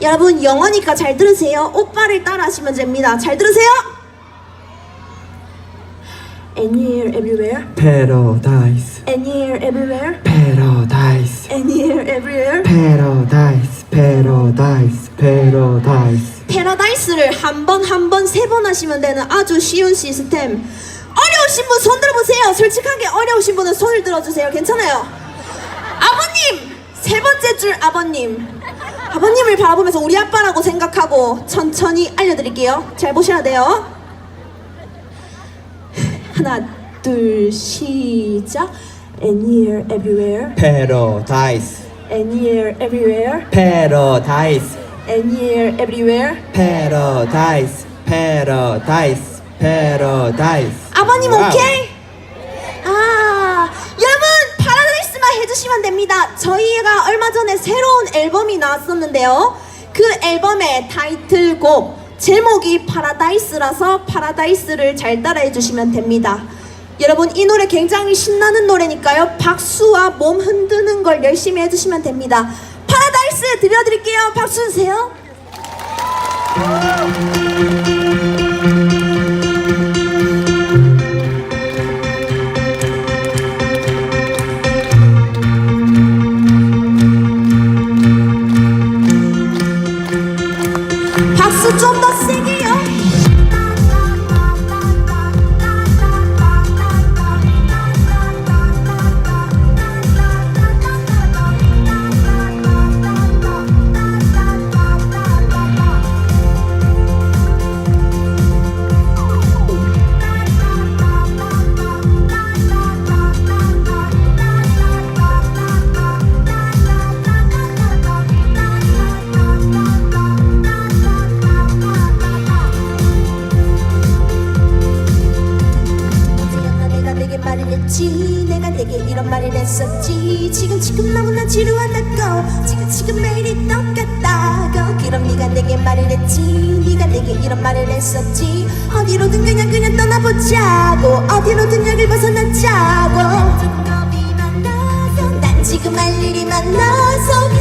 여러분 영어니까 잘 들으세요. 오빠를 따라하시면 됩니다. 잘 들으세요. Anywhere, everywhere. Paradise, Anywhere, everywhere. paradise, Anywhere, everywhere. paradise, paradise, paradise. 패러다이스를 한 번, 한 번, 세 번 하시면 되는 아주 쉬운 시스템. 어려우신 분 손 들어보세요. 솔직하게 어려우신 분은 손을 들어주세요. 괜찮아요. 아버님! 세 번째 줄 아버님. 아버님을 바라보면서 우리 아빠라고 생각하고 천천히 알려드릴게요. 잘 보셔야 돼요. 하나, 둘, 시작. Anywhere, everywhere. Paradise, Anywhere, everywhere. paradise, Anywhere, everywhere. paradise, paradise, paradise. 아버님. 오케이? 해주시면 됩니다. 저희가 얼마 전에 새로운 앨범이 나왔었는데요. 그 앨범의 타이틀곡 제목이 파라다이스라서 파라다이스를 잘 따라해 주시면 됩니다. 여러분 이 노래 굉장히 신나는 노래니까요. 박수와 몸 흔드는 걸 열심히 해주시면 됩니다. 파라다이스 들려드릴게요. 박수 주세요. 이런 말을 했었지. 지금 지금 너무나 지루하다고 지금 지금 매일이 똑같다고 그럼 네가 내게 말을 했지. 네가 내게 이런 말을 했었지. 어디로든 그냥 그냥 떠나보자고. 어디로든 여길 벗어나자고. 난 지금 할 일이 많아서